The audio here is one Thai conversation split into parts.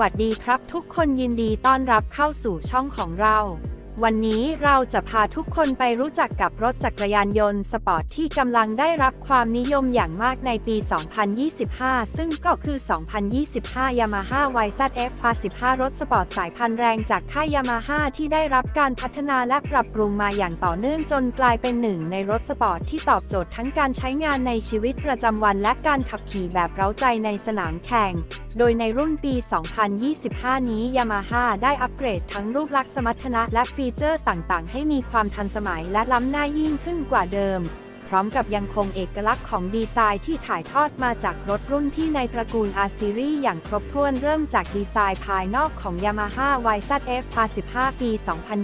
วัสดีครับทุกคนยินดีต้อนรับเข้าสู่ช่องของเรา วันนี้เราจะพาทุกคนไปรู้จักกับรถจักรยานยนต์สปอร์ตที่กำลังได้รับความนิยมอย่างมากในปี 2025 ซึ่งก็คือ 2025 Yamaha YZF R15 รถสปอร์ตสายพันธุ์แรงจากค่าย Yamaha ที่ได้รับการพัฒนาและปรับปรุงมาอย่างต่อเนื่องจนกลายเป็นหนึ่งในรถสปอร์ตที่ตอบโจทย์ทั้งการใช้งานในชีวิตประจำวันและการขับขี่แบบเร้าใจในสนามแข่ง โดยในรุ่นปี 2025 นี้ Yamaha ได้อัปเกรดทั้งรูปลักษณ์สมรรถนะและฟีเจอร์ต่างๆ ให้มีความทันสมัยและล้ำหน้ายิ่งขึ้นกว่าเดิม พร้อมกับยังคงเอกลักษณ์ของดีไซน์ที่ถ่ายทอดมาจากรถรุ่นที่ในตระกูล R Series อย่างครบถ้วนเริ่มจากดีไซน์ภายนอกของ Yamaha YZF R15 ปี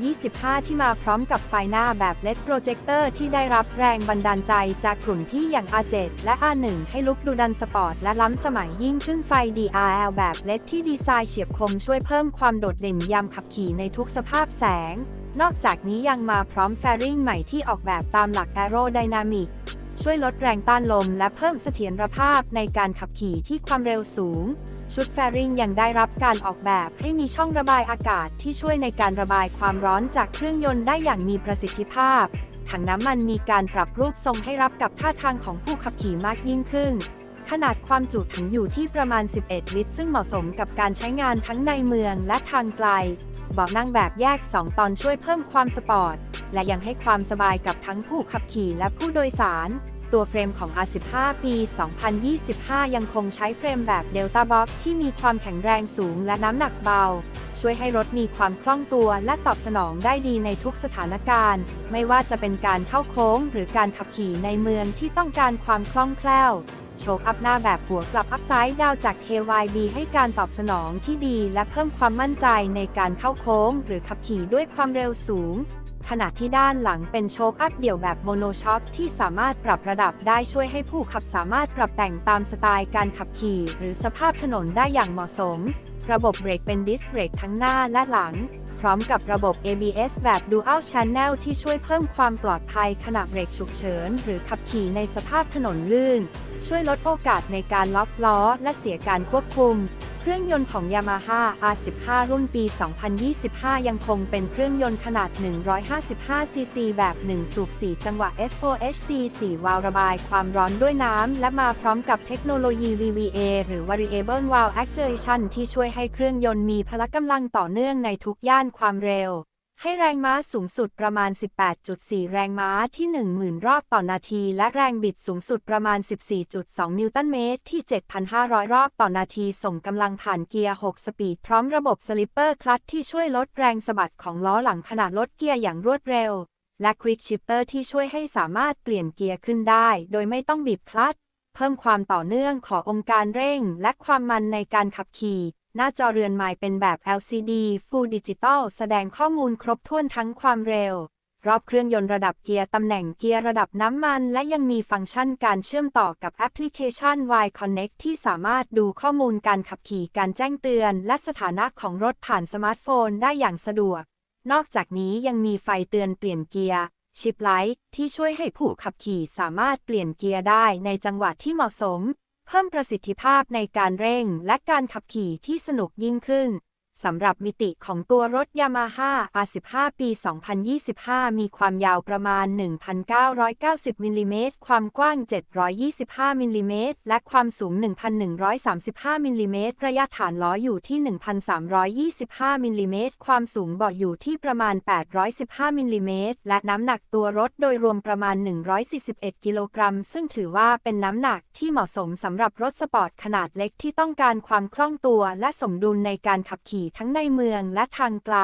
2025 ที่มาพร้อมกับไฟหน้าแบบ LED Projector ที่ได้รับแรงบันดาลใจจากกลุ่มที่อย่าง R7 และ R1 ให้ลุกดูดันสปอร์ตและล้ำสมัยยิ่งขึ้นไฟ DRL แบบ LED ที่ดีไซน์เฉียบคมช่วยเพิ่มความโดดเด่นยามขับขี่ในทุกสภาพแสง นอกจากนี้ยังมาพร้อมแฟริงใหม่ที่ออกแบบตามหลัก Aerodynamic ช่วยลดแรงต้านลมและเพิ่มเสถียรภาพในการขับขี่ที่ความเร็วสูง ชุดแฟริงยังได้รับการออกแบบให้มีช่องระบายอากาศที่ช่วยในการระบายความร้อนจากเครื่องยนต์ได้อย่างมีประสิทธิภาพ ถังน้ำมันมีการปรับรูปทรงให้รับกับท่าทางของผู้ขับขี่มากยิ่งขึ้น ขนาดความจุถังอยู่ที่ประมาณ 11 ลิตร ซึ่งเหมาะสมกับการใช้งานทั้งในเมืองและทางไกล เบาะนั่งแบบแยก 2 ตอนช่วยเพิ่มความสปอร์ต และยังให้ความสบายกับทั้งผู้ขับขี่และผู้โดยสาร ตัวเฟรมของ R15 ปี 2025 ยังคงใช้เฟรมแบบ Delta Box ที่มีความแข็งแรงสูงและน้ำหนักเบา ช่วยให้รถมีความคล่องตัวและตอบสนองได้ดีในทุกสถานการณ์ ไม่ว่าจะเป็นการเข้าโค้งหรือการขับขี่ในเมืองที่ต้องการความคล่องแคล่ว โชคอัพหน้าแบบหัวกลับอัพไซด์ดาวจาก KYB ให้การตอบสนองที่ดีและเพิ่มความมั่นใจในการเข้าโค้ง หรือขับขี่ด้วยความเร็วสูง ขณะที่ด้านหลังเป็นโชคอัพเดี่ยวแบบโมโนช็อคที่สามารถปรับระดับได้ช่วยให้ผู้ขับสามารถปรับแต่งตามสไตล์การขับขี่ หรือสภาพถนนได้อย่างเหมาะสม ระบบเบรกเป็นดิสเบรกทั้งหน้าและหลัง พร้อมกับระบบ ABS แบบ Dual Channel ที่ช่วยเพิ่มความปลอดภัยขณะเบรกฉุกเฉิน หรือขับขี่ในสภาพถนนลื่น ช่วยลดโอกาสในการล็อกล้อและเสียการควบคุม เครื่องยนต์ของ Yamaha R15 รุ่นปี 2025 ยังคงเป็นเครื่องยนต์ขนาด 155ซีซีแบบ 1 สูบ 4 จังหวะ SOHC 4 วาล์วระบายความร้อนด้วยน้ำ และมาพร้อมกับเทคโนโลยี VVA หรือ Variable Valve Actuation ที่ช่วยให้เครื่องยนต์มีพละกำลังต่อเนื่องในทุกย่านความเร็ว ให้แรงม้าสูงสุดประมาณ 18.4 แรงม้าที่ 10,000 รอบต่อนาที และแรงบิดสูงสุดประมาณ 14.2 นิวตันเมตรที่ 7,500 รอบต่อนาที ส่งกำลังผ่านเกียร์ 6 สปีด พร้อมระบบสลิปเปอร์คลัตที่ช่วยลดแรงสะบัดของล้อหลังขณะลดเกียร์อย่างรวดเร็ว และควิกชิปเปอร์ที่ช่วยให้สามารถเปลี่ยนเกียร์ขึ้นได้ โดยไม่ต้องบีบคลัตช์ เพิ่มความต่อเนื่องขององค์การเร่ง และความมันในการขับขี่ หน้าจอเรือนไม้เป็นแบบ LCD Full Digital แสดงข้อมูลครบถ้วนทั้งความเร็ว รอบเครื่องยนต์ระดับเกียร์ตำแหน่งเกียร์ระดับน้ำมัน และยังมีฟังก์ชันการเชื่อมต่อกับแอปพลิเคชัน Y Connect ที่สามารถดูข้อมูลการขับขี่การแจ้งเตือน และสถานะของรถผ่านสมาร์ทโฟนได้อย่างสะดวก นอกจากนี้ยังมีไฟเตือนเปลี่ยนเกียร์ ชิปไลท์ที่ช่วยให้ผู้ขับขี่สามารถเปลี่ยนเกียร์ได้ในจังหวะที่เหมาะสม เพิ่มประสิทธิภาพในการเร่งและการขับขี่ที่สนุกยิ่งขึ้น สำหรับมิติของตัวรถ Yamaha R15 ปี 2025 มีความยาวประมาณ 1,990มิลลิเมตร ความกว้าง 725มิลลิเมตร และความสูง 1,135มิลลิเมตร ระยะฐานล้ออยู่ที่ 1,325มิลลิเมตร ความสูงเบาะอยู่ที่ประมาณ 815มิลลิเมตร และน้ำหนักตัวรถโดยรวมประมาณ 141 กิโลกรัม ซึ่งถือว่าเป็นน้ำหนักที่เหมาะสมสำหรับรถสปอร์ตขนาดเล็กที่ต้องการความคล่องตัวและสมดุลในการขับขี่ทั้งในเมืองและทางไกล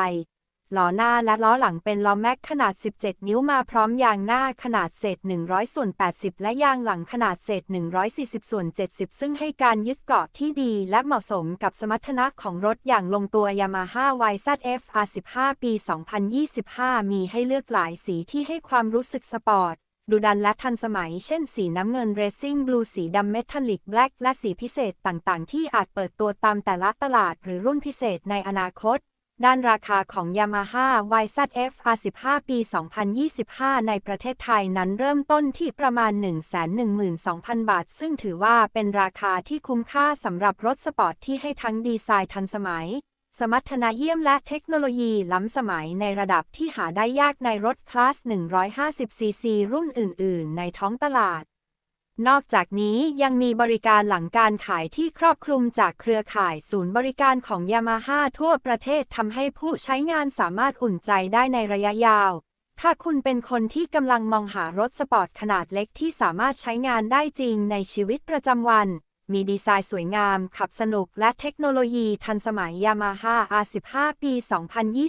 ล้อหน้าและล้อหลังเป็นล้อแม็กขนาด 17 นิ้วมาพร้อมยางหน้าขนาดเศษ 100 ส่วน 80 และยางหลังขนาดเศษ 140 ส่วน 70 ซึ่งให้การยึดเกาะที่ดีและเหมาะสมกับสมรรถนะของรถอย่างลงตัว Yamaha YZF R15 ปี 2025 มีให้เลือกหลายสีที่ให้ความรู้สึกสปอร์ต ดูดันและทันสมัย เช่นสีน้ำเงินเรซิ่งบลูสีดำเมทัลลิกแบล็กและสีพิเศษต่างๆ ที่อาจเปิดตัวตามแต่ละตลาดหรือรุ่นพิเศษในอนาคต ด้านราคาของ Yamaha YZF R15 ปี 2025 ในประเทศไทยนั้นเริ่มต้นที่ประมาณ 112,000 บาท ซึ่งถือว่าเป็นราคาที่คุ้มค่าสำหรับรถสปอร์ตที่ให้ทั้งดีไซน์ทันสมัย สมรรถนะเยี่ยมและเทคโนโลยีล้ำสมัยในระดับที่หาได้ยากในรถคลาส 150cc รุ่นอื่น ๆ ในท้องตลาด นอกจากนี้ยังมีบริการหลังการขายที่ครอบคลุมจากเครือข่ายศูนย์บริการของยามาฮ่าทั่วประเทศทำให้ผู้ใช้งานสามารถอุ่นใจได้ในระยะยาว ถ้าคุณเป็นคนที่กำลังมองหารถสปอร์ตขนาดเล็กที่สามารถใช้งานได้จริงในชีวิตประจำวัน มีดีไซน์สวยงาม ขับสนุกและเทคโนโลยีทันสมัย Yamaha R15 ปี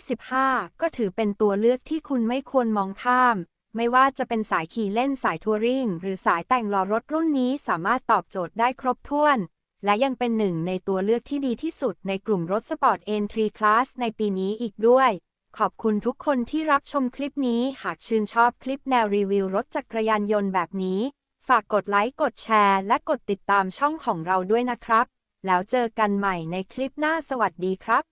2025 ก็ถือเป็นตัวเลือกที่คุณไม่ควรมองข้าม ไม่ว่าจะเป็นสายขี่เล่นสายทัวริงหรือสายแต่งล้อรถรุ่นนี้สามารถตอบโจทย์ได้ครบถ้วน และยังเป็นหนึ่งในตัวเลือกที่ดีที่สุดในกลุ่มรถสปอร์ต N3 Class ในปีนี้อีกด้วยขอบคุณทุกคนที่รับชมคลิปนี้ หากชื่นชอบคลิปแนวรีวิวรถจักรยานยนต์แบบนี้ ฝากกดไลค์กดแชร์และกดติดตามช่องของเราด้วยนะครับ แล้วเจอกันใหม่ในคลิปหน้าสวัสดีครับ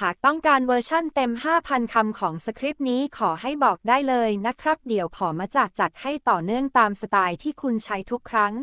หากต้องการเวอร์ชั่นเต็ม 5,000 คำของสคริปต์นี้ขอให้บอกได้เลยนะครับ เดี๋ยวขอมาจัดจัดให้ต่อเนื่องตามสไตล์ที่คุณใช้ทุกครั้ง